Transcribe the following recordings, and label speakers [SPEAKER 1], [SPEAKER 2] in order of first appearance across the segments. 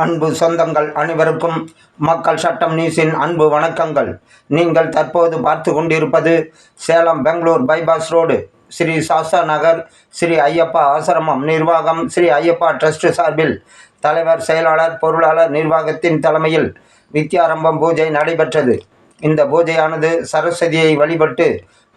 [SPEAKER 1] அன்பு சொந்தங்கள் அனைவருக்கும் மக்கள் சட்டம் நியூஸின் அன்பு வணக்கங்கள். நீங்கள் தற்போது பார்த்து கொண்டிருப்பது சேலம் பெங்களூர் பைபாஸ் ரோடு. ஸ்ரீ சாஸ்தா நகர் ஸ்ரீ ஐயப்பா ஆசிரமம் நிர்வாகம் ஸ்ரீ ஐயப்பா ட்ரஸ்ட் சார்பில் தலைவர் செயலாளர் பொருளாளர் நிர்வாகத்தின் தலைமையில் வித்யாரம்பம் பூஜை நடைபெற்றது. இந்த பூஜையானது சரஸ்வதியை வழிபட்டு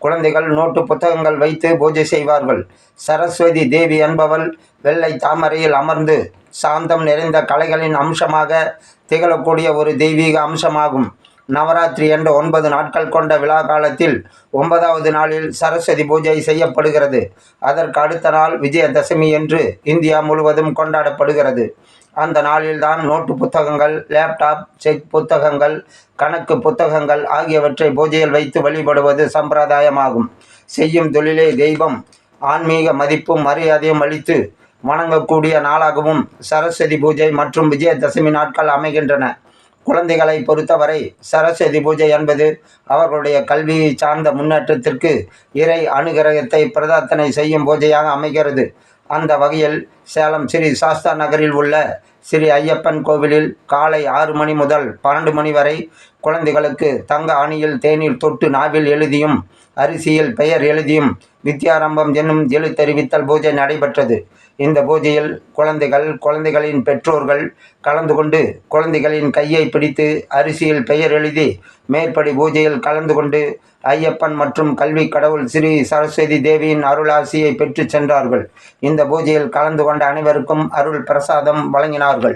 [SPEAKER 1] குழந்தைகள் நோட்டு புத்தகங்கள் வைத்து பூஜை செய்வார்கள். சரஸ்வதி தேவி என்பவள் வெள்ளை தாமரையில் அமர்ந்து சாந்தம் நிறைந்த கலைகளின் அம்சமாக திகழக்கூடிய ஒரு தெய்வீக அம்சமாகும். நவராத்திரி என்ற ஒன்பது நாட்கள் கொண்ட விழா காலத்தில் ஒன்பதாவது நாளில் சரஸ்வதி பூஜை செய்யப்படுகிறது. அதற்கு அடுத்த நாள் விஜயதசமி என்று இந்தியா முழுவதும் கொண்டாடப்படுகிறது. அந்த நாளில்தான் நோட்டு புத்தகங்கள் லேப்டாப் செக் புத்தகங்கள் கணக்கு புத்தகங்கள் ஆகியவற்றை பூஜையில் வைத்து வழிபடுவது சம்பிரதாயமாகும். செய்யும் தொழிலே தெய்வம் ஆன்மீக மதிப்பும் மரியாதையும் அளித்து வணங்கக்கூடிய நாளாகவும் சரஸ்வதி பூஜை மற்றும் விஜயதசமி நாட்கள் அமைகின்றன. குழந்தைகளை பொறுத்தவரை சரஸ்வதி பூஜை என்பது அவர்களுடைய கல்வியை சார்ந்த முன்னேற்றத்திற்கு இறை அனுகிரகத்தை பிரதார்த்தனை செய்யும் பூஜையாக அமைகிறது. அந்த வகையில் சேலம் ஸ்ரீ சாஸ்தா நகரில் உள்ள ஸ்ரீ ஐயப்பன் கோவிலில் காலை ஆறு மணி முதல் பன்னெண்டு மணி வரை குழந்தைகளுக்கு தங்க அணியில் தேநீர் தொட்டு நாவில் எழுதியும் அரிசியில் பெயர் எழுதியும் வித்யாரம்பம் என்னும் எழுத்தறிவித்தல் பூஜை நடைபெற்றது. இந்த பூஜையில் குழந்தைகள் குழந்தைகளின் பெற்றோர்கள் கலந்து கொண்டு குழந்தைகளின் கையை பிடித்து அரிசியில் பெயர் எழுதி மேற்படி பூஜையில் கலந்து கொண்டு ஐயப்பன் மற்றும் கல்வி கடவுள் ஸ்ரீ சரஸ்வதி தேவியின் அருளாசியை பெற்று சென்றார்கள். இந்த பூஜையில் கலந்து கொண்ட அனைவருக்கும் அருள் பிரசாதம் வழங்கினார்கள்.